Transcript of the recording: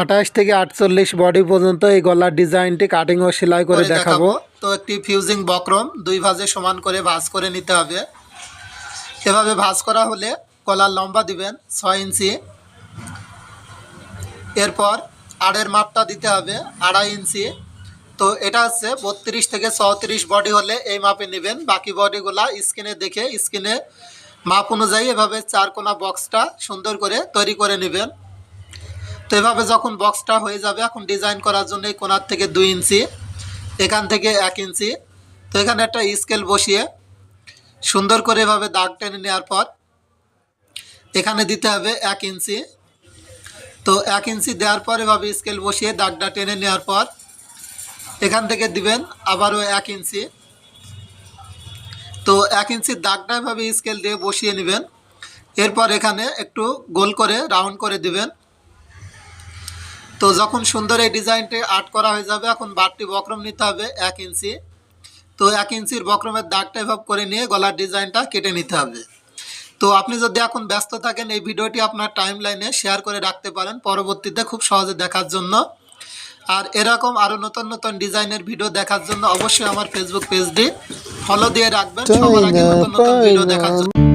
আঠাশ থেকে আটচল্লিশ বডি পর্যন্ত এই গলার ডিজাইনটি কাটিং ও সেলাই করে দেখাবো। তো একটি ফিউজিং বক্রম দুই ভাঁজে সমান করে ভাঁজ করে নিতে হবে। এভাবে ভাঁজ করা হলে গলার লম্বা দিবেন ছয় ইঞ্চি। এরপর আড়ের মাপটা দিতে হবে আড়াই ইঞ্চি। তো এটা হচ্ছে বত্রিশ থেকে চৌত্রিশ বডি হলে এই মাপে নেবেন। বাকি বডিগুলা স্ক্রিনে দেখে স্ক্রিনে মাপ অনুযায়ী এভাবে চার কোনা বক্সটা সুন্দর করে তৈরি করে নেবেন। তো এভাবে যখন বক্সটা হয়ে যাবে, এখন ডিজাইন করার জন্য এই কোনার থেকে দুই ইঞ্চি, এখান থেকে এক ইঞ্চি। তো এখানে একটা স্কেল বসিয়ে সুন্দর করে এভাবে দাগ টেনে নেওয়ার পর এখানে দিতে হবে এক ইঞ্চি। তো এক ইঞ্চি দেওয়ার পর এভাবে স্কেল বসিয়ে দাগটা টেনে নেওয়ার পর এখান থেকে দিবেন আবারও এক ইঞ্চি। তো এক ইঞ্চির দাগটা এভাবে স্কেল দিয়ে বসিয়ে নেবেন। এরপর এখানে একটু গোল করে রাউন্ড করে দিবেন। তো যখন সুন্দর এই ডিজাইনটি আর্ট করা হয়ে যাবে এখন বাড়তি বক্রম নিতে হবে এক ইঞ্চি। তো এক ইঞ্চির বক্রমের দাগটা এভাবে করে নিয়ে গলার ডিজাইনটা কেটে নিতে হবে। তো আপনি যদি এখন ব্যস্ত থাকেন এই ভিডিওটি আপনার টাইম লাইনে শেয়ার করে রাখতে পারেন। পরবর্তীতে খুব সহজে দেখার জন্য। আর এরকম আরও নতুন নতুন ডিজাইনের ভিডিও দেখার জন্য অবশ্যই আমার ফেসবুক পেজটি ফলো দিয়ে রাখবেন। সবার আগে নতুন নতুন ভিডিও দেখার জন্য।